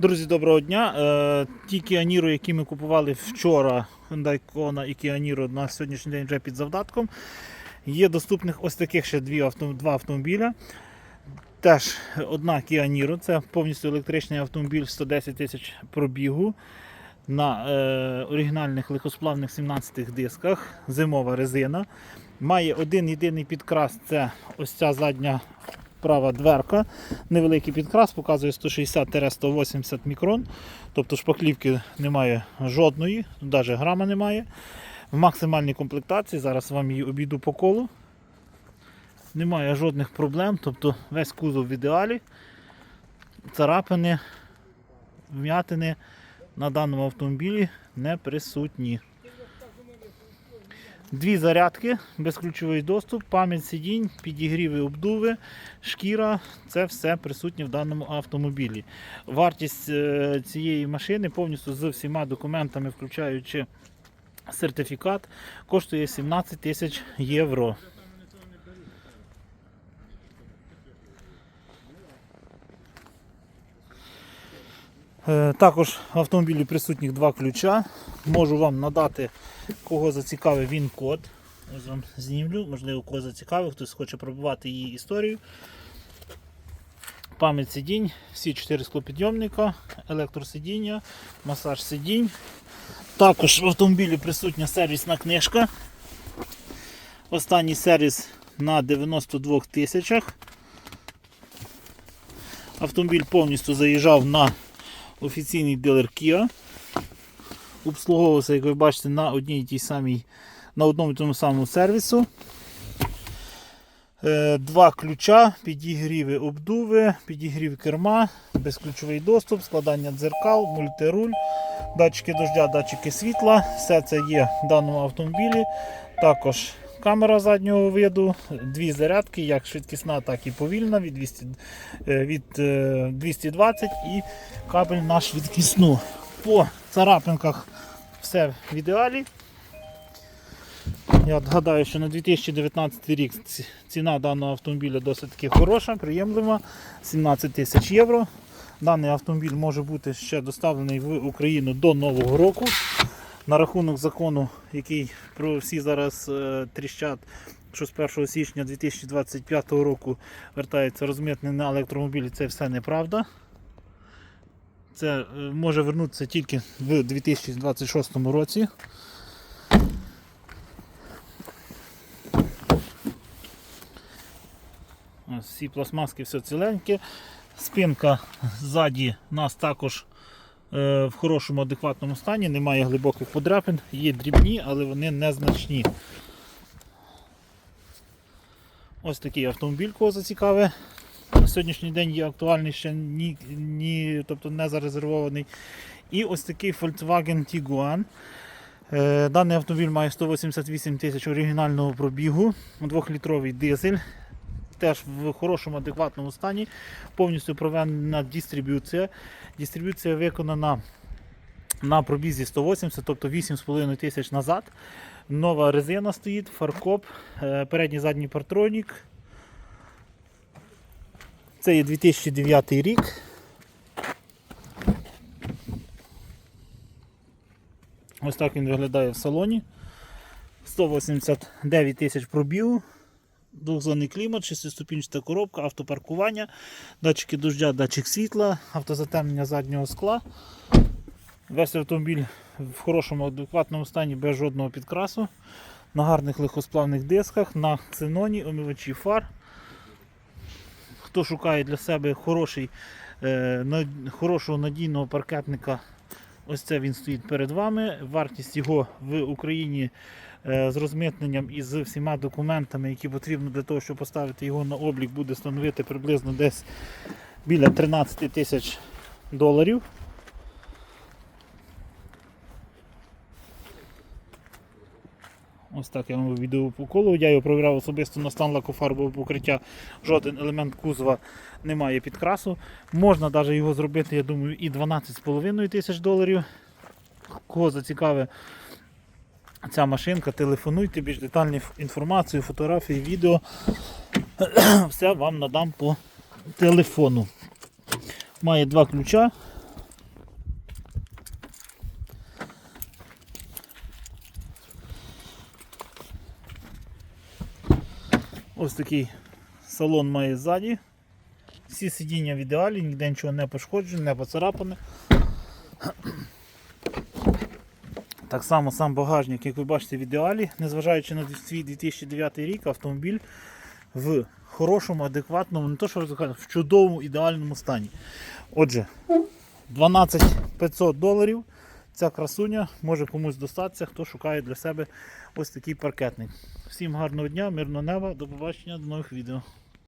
Друзі, доброго дня. Е, ті Niro, які ми купували вчора, Hyundai Kona і Niro на сьогоднішній день вже під завдатком. Є доступних ось таких ще дві авто, два автомобіля. Теж одна Niro, це повністю електричний автомобіль 110 тисяч пробігу на е, оригінальних легкосплавних 17 дисках, зимова резина. Має один єдиний підкрас, це ось ця задня права дверка. Невеликий підкрас, показує 160-180 мікрон. Тобто шпаклівки немає жодної, навіть грама немає. В максимальній комплектації, зараз вам її обійду по колу. Немає жодних проблем, тобто весь кузов в ідеалі. Царапини, вм'ятини на даному автомобілі не присутні. Дві зарядки, безключовий доступ, пам'ять сидінь, підігріви, обдуви, шкіра це все присутнє в даному автомобілі. Вартість е, цієї машини повністю з всіма документами, включаючи сертифікат, коштує 17 тисяч євро. Також в автомобілі присутніх два ключа. Можу вам надати, кого зацікавив він код. Ось вам знімлю, можливо, кого зацікавив, хтось хоче пробувати її історію. Пам'ять сидінь, всі чотири склопідйомника, електросидіння, масаж сидінь. Також в автомобілі присутня сервісна книжка. Останній сервіс на 92 тисячах. Автомобіль повністю заїжджав на офіційний дилер Kia. Обслуговувався, як ви бачите, на одній тій самій, на одному тому самому сервісу. Е, Два ключа, підігріви обдуви, підігрів керма, безключовий доступ, складання дзеркал, мультируль, датчики дождя, датчики світла. Все це є в даному автомобілі. Також камера заднього виду, дві зарядки, як швидкісна, так і повільна від 200, е, від е, 220 і кабель на швидкісну. По царапинках все в ідеалі. Я гадаю, що на 2019 рік ціна даного автомобіля досить таки хороша, приємлива. 17 тисяч євро. Даний автомобіль може бути ще доставлений в Україну до Нового року. На рахунок закону, який про всі зараз е, тріщать, що з 1 січня 2025 року вертається розмитнення на електромобілі, це все неправда. Це е, може вернутися тільки в 2026 році. Ось Всі пластмаски, все ціленьке. Спинка ззаді нас також в хорошому адекватному стані, немає глибоких подряпин, є дрібні, але вони незначні. Ось такий автомобіль, кого зацікаве. На сьогоднішній день є актуальний ще ні, ні, тобто не зарезервований. І ось такий Volkswagen Tiguan. Е, Даний автомобіль має 188 тисяч оригінального пробігу, 2-літровий дизель. Теж в хорошому адекватному стані. Повністю проведена дистриб'юція. Дистриб'юція виконана на пробізі 180, тобто 8,5 тисяч назад. Нова резина стоїть, фаркоп, е, передній задній партронік. Це є 2009 рік. Ось так він виглядає в салоні. 189 тисяч пробігу. Двохзонний клімат, шестиступінчата коробка, автопаркування, датчики дождя, датчик світла, автозатемнення заднього скла. Весь автомобіль в хорошому адекватному стані без жодного підкрасу. На гарних легкосплавних дисках, на ксеноні, омивачі фар. Хто шукає для себе хороший, е, хорошого надійного паркетника, ось це він стоїть перед вами. Вартість його в Україні е, з розмитненням і з всіма документами, які потрібно для того, щоб поставити його на облік, буде становити приблизно десь біля 13 тисяч доларів. Ось так я вам відео по колу. Я його провіряв особисто на стан лакофарбового покриття. Жоден елемент кузова не має підкрасу. Можна навіть його зробити, я думаю, і 12,5 тисяч доларів. Кого зацікавить ця машинка, телефонуйте, більш детальну інформацію, фотографії, відео. Все вам надам по телефону. Має два ключа. Ось такий салон має ззаді. Всі сидіння в ідеалі, ніде нічого не пошкоджено, не поцарапане. Так само сам багажник, як ви бачите, в ідеалі, незважаючи на свій 2009 рік, автомобіль в хорошому, адекватному, не то що в чудовому, ідеальному стані. Отже, 12 500 доларів. Ця красуня може комусь достатися, хто шукає для себе ось такий паркетник. Всім гарного дня, мирного неба, до побачення, до нових відео.